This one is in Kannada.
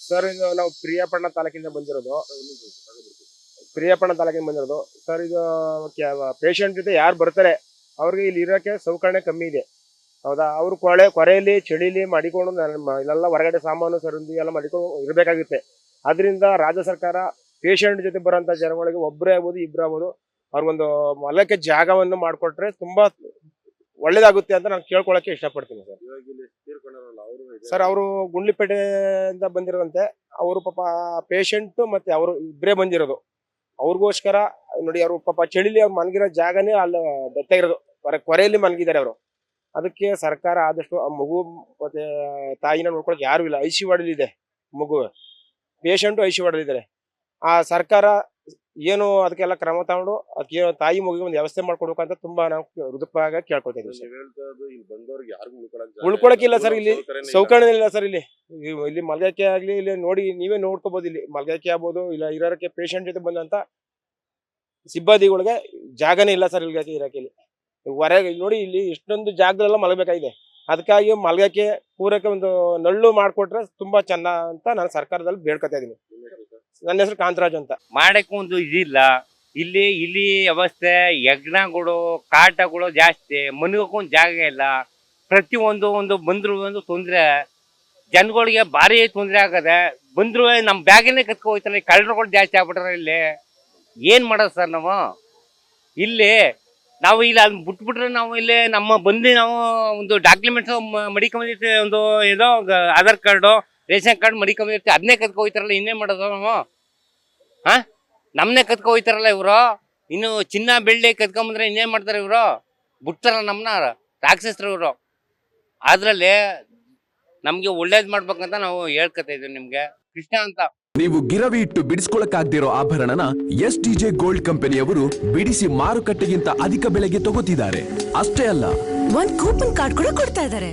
ಸರ್ ಇದು ನಾವು ಪ್ರಿಯಾಪಣ್ಣ ತಾಲೂಕಿಂದ ಬಂದಿರೋದು. ಪ್ರಿಯಾಪಣ್ಣ ತಾಲೂಕಿಂದ ಬಂದಿರೋದು. ಸರ್ ಇದು ಪೇಷಂಟ್ ಜೊತೆ ಯಾರು ಬರ್ತಾರೆ ಅವ್ರಿಗೆ ಇಲ್ಲಿ ಇರೋಕ್ಕೆ ಸೌಕರ್ಯ ಕಮ್ಮಿ ಇದೆ. ಹೌದಾ? ಅವರು ಕೊಳೆ ಕೊರೆಯಲ್ಲಿ ಚಳಿಲಿ ಮಾಡಿಕೊಂಡು ಇಲ್ಲೆಲ್ಲ ಹೊರಗಡೆ ಸಾಮಾನು ಸರಂದಿ ಎಲ್ಲ ಮಾಡಿಕೊಂಡು ಇರಬೇಕಾಗುತ್ತೆ. ಅದರಿಂದ ರಾಜ್ಯ ಸರ್ಕಾರ ಪೇಷಂಟ್ ಜೊತೆ ಬರೋಂಥ ಜನಗಳಿಗೆ ಒಬ್ಬರೇ ಆಗ್ಬೋದು ಇಬ್ಬರು ಆಗ್ಬೋದು. ಅವ್ರಿಗೊಂದು ಮಲಕ್ಕೆ ಜಾಗವನ್ನು ಮಾಡಿಕೊಟ್ರೆ ತುಂಬಾ ಒಳ್ಳೇದಾಗುತ್ತೆ ಅಂತ ನಾನು ಕೇಳ್ಕೊಳಕ್ಕೆ ಇಷ್ಟಪಡ್ತೀನಿ ಸರ್. ಸರ್ ಅವರು ಗುಂಡ್ಲಿಪೇಟೆಯಿಂದ ಬಂದಿರೋದಂತೆ ಅವರು ಪಾಪ ಪೇಷಂಟ್ ಮತ್ತೆ ಅವರು ಇಬ್ಬರೇ ಬಂದಿರೋದು. ಅವ್ರಿಗೋಸ್ಕರ ನೋಡಿ ಅವರು ಪಾಪ ಚಳಿಲಿ ಅವ್ರು ಮಲಗಿರೋ ಜಾಗನೇ ಅಲ್ಲಿ ಡೆತ್ ಆಗಿರೋದು ಹೊರ ಕೊರೆಯಲ್ಲಿ ಮಲಗಿದ್ದಾರೆ ಅವರು. ಅದಕ್ಕೆ ಸರ್ಕಾರ ಆದಷ್ಟು ಆ ಮಗು ಮತ್ತೆ ತಾಯಿನ ನೋಡ್ಕೊಳಕ್ಕೆ ಯಾರು ಇಲ್ಲ. ಐ ಸಿ ಇದೆ ಮಗು. ಪೇಷಂಟು ಐ ಸಿ ಇದ್ದಾರೆ. ಆ ಸರ್ಕಾರ ಏನು ಅದಕ್ಕೆಲ್ಲ ಕ್ರಮ ತಗೊಂಡು ಅದಕ್ಕೆ ತಾಯಿ ಮಗುಗೆ ಒಂದು ವ್ಯವಸ್ಥೆ ಮಾಡ್ಕೊಡ್ಬೇಕು ಅಂತ ತುಂಬಾ ನಾವು ಹೃದಯವಾಗಿ ಸರ್. ಇರೋದು ಇಲ್ಲಿ ಸರ್ ಇಲ್ಲಿ. ಸೌಕರ್ಯ ಇಲ್ಲ ಸರ್ ಇಲ್ಲಿ. ಇಲ್ಲಿ- ಮಲ್ಗಾಕೆ ಆಗ್ಲಿ, ಇಲ್ಲಿ ನೋಡಿ ನೀವೇ ನೋಡ್ಕೋಬಹುದು ಇಲ್ಲಿ. ಮಲ್ಗಕ್ಕೆ ಆಗ್ಬೋದು, ಇಲ್ಲ ಇರೋರಕ್ಕೆ ಪೇಷಂಟ್ ಜೊತೆ ಬಂದಂತ ಸಿಬ್ಬಂದಿಗಳಿಗೆ ಜಾಗನೇ ಇಲ್ಲ ಸರ್ ಇಲ್ಲಿ ಇರಕ್ಕೆ ಇಲ್ಲಿ. ಹೊರಗೆ ನೋಡಿ ಇಲ್ಲಿ ಇಷ್ಟೊಂದು ಜಾಗದಲ್ಲೆಲ್ಲ ಮಲಗಬೇಕಾಗಿದೆ. ಅದಕ್ಕಾಗಿ ಮಲ್ಗಕ್ಕೆ ಪೂರಕ ಒಂದು ನಳ್ಳು ಮಾಡ್ಕೊಟ್ರೆ ತುಂಬಾ ಚೆನ್ನ ಅಂತ ನಾನು ಸರ್ಕಾರದಲ್ಲಿ ಬೇಡ್ಕೊತಾ ಸರ್? ನನ್ನ ಹೆಸರು ಕಾಂತರಾಜ್ ಅಂತ. ಮಾಡಕ್ಕೆ ಒಂದು ಇದಿಲ್ಲ. ಇಲ್ಲಿ ಇಲ್ಲಿ ವ್ಯವಸ್ಥೆ ಯಜ್ಞಗಳು, ಕಾಟಗಳು ಜಾಸ್ತಿ, ಮನ್ಗಕ್ಕೂ ಒಂದು ಜಾಗ ಇಲ್ಲ. ಪ್ರತಿಯೊಂದು ಒಂದು ಬಂದ್ರು ಒಂದು ತೊಂದರೆ. ಜನಗಳಿಗೆ ಭಾರಿ ತೊಂದರೆ ಆಗದೆ, ಬಂದ್ರು ನಮ್ಮ ಬ್ಯಾಗಿನೇ ಕತ್ಕೊ ಹೋಯ್ತಾರೆ ಕಳ್ಳರುಗಳು ಜಾಸ್ತಿ ಆಗ್ಬಿಟ್ರೆ ಇಲ್ಲಿ. ಏನು ಮಾಡೋದು ಸರ್ ನಾವು? ಇಲ್ಲಿ ನಾವು ಇಲ್ಲಿ ಅಲ್ಲಿ ಬಿಟ್ಬಿಟ್ರೆ ನಾವು ಇಲ್ಲಿ ನಮ್ಮ ಬಂದು ನಾವು ಒಂದು ಡಾಕ್ಯುಮೆಂಟ್ಸ್ ಮಡಿಕೊಂಬಂದಿರ್ತೀವಿ ಒಂದು ಏನೋ ಆಧಾರ್ ಕಾರ್ಡು. ರೇಷನ್ ಕಾರ್ಡ್ ಮಡಿಕೊಂಬಂದಿರ್ತೀವಿ ಅದನ್ನೇ ಕತ್ಕೊ ಹೋಯ್ತಾರಲ್ಲ ಇನ್ನೇನು ಮಾಡೋದು ನಾವು? ಹಾಂ? ನಮ್ಮನ್ನೇ ಕತ್ಕೊ ಹೋಯ್ತಾರಲ್ಲ ಇವರು? ಇನ್ನು ಚಿನ್ನ ಬೆಳ್ಳಿ ಕತ್ಕೊಂಬಂದ್ರೆ ಇನ್ನೇನು ಮಾಡ್ತಾರೆ ಇವರು? ಬಿಡ್ತಾರಲ್ಲ ನಮ್ಮನ್ನ ರಾಕ್ಷಸರು ಇವರು. ಅದರಲ್ಲಿ ನಮಗೆ ಒಳ್ಳೇದು ಮಾಡ್ಬೇಕಂತ ನಾವು ಹೇಳ್ಕೊತಾ ಇದೀವಿ ನಿಮಗೆ. ಕೃಷ್ಣ ಅಂತ. ನೀವು ಗಿರವಿ ಇಟ್ಟು ಬಿಡಿಸ್ಕೊಳಕ್ಕಾಗ್ದಿರೋ ಆಭರಣನ ಎಸ್ ಟಿ ಜೆ ಗೋಲ್ಡ್ ಕಂಪನಿಯವರು ಬಿಡಿಸಿ ಮಾರುಕಟ್ಟೆಗಿಂತ ಅಧಿಕ ಬೆಲೆಗೆ ತಗೋತಿದ್ದಾರೆ. ಅಷ್ಟೇ ಅಲ್ಲ. ಒಂದ್ ಕೂಪನ್ ಕಾರ್ಡ್ ಕೂಡ ಕೊಡ್ತಾ ಇದಾರೆ